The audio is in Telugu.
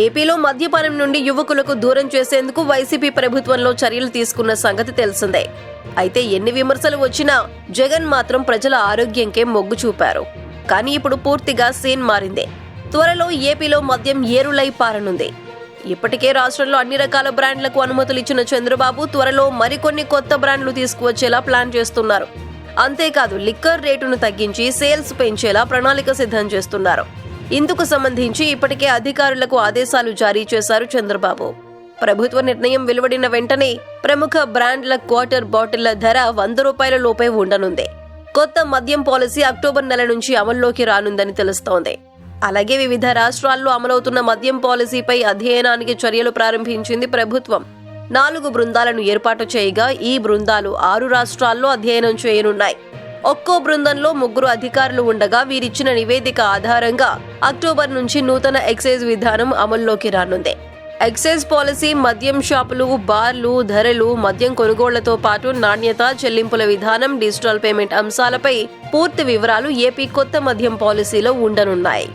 ఏపీలో మద్యపానం నుండి యువకులకు దూరం చేసేందుకు వైసీపీ ప్రభుత్వంలో చర్యలు తీసుకున్న సంగతి తెలిసిందే. అయితే ఎన్ని విమర్శలు వచ్చినా జగన్ మాత్రం ప్రజల ఆరోగ్యంకే మొగ్గు చూపారు. కానీ ఇప్పుడు పూర్తిగా సీన్ మారింది. త్వరలో ఏపీలో మద్యం ఏరులై పారనుంది. ఇప్పటికే రాష్ట్రంలో అన్ని రకాల బ్రాండ్లకు అనుమతులు ఇచ్చిన చంద్రబాబు త్వరలో మరికొన్ని కొత్త బ్రాండ్లు తీసుకువచ్చేలా ప్లాన్ చేస్తున్నారు. అంతేకాదు లిక్కర్ రేటును తగ్గించి సేల్స్ పెంచేలా ప్రణాళిక సిద్ధం చేస్తున్నారు. ఇందుకు సంబంధించి ఇప్పటికే అధికారులకు ఆదేశాలు జారీ చేశారు చంద్రబాబు. ప్రభుత్వ నిర్ణయం వెలువడిన వెంటనే ప్రముఖ బ్రాండ్ల క్వార్టర్ బాటిళ్ళ ధర వంద రూపాయల లోపే ఉండనుంది. కొత్త మద్యం పాలసీ అక్టోబర్ నెల నుంచి అమల్లోకి రానుందని తెలుస్తోంది. అలాగే వివిధ రాష్ట్రాల్లో అమలవుతున్న మద్యం పాలసీపై అధ్యయనానికి చర్యలు ప్రారంభించింది ప్రభుత్వం. నాలుగు బృందాలను ఏర్పాటు చేయగా ఈ బృందాలు ఆరు రాష్ట్రాల్లో అధ్యయనం చేయనున్నాయి. ఒక్కో బృందంలో ముగ్గురు అధికారులు ఉండగా వీరిచ్చిన నివేదిక ఆధారంగా అక్టోబర్ నుంచి నూతన ఎక్సైజ్ విధానం అమల్లోకి రానుంది. ఎక్సైజ్ పాలసీ మద్యం షాపులు బార్లు ధరలు మద్యం కొనుగోళ్ళతో పాటు నాణ్యత చెల్లింపుల విధానం డిజిటల్ పేమెంట్ అంశాలపై పూర్తి వివరాలు ఏపీ కొత్త మద్యం పాలసీలో ఉండనున్నాయి.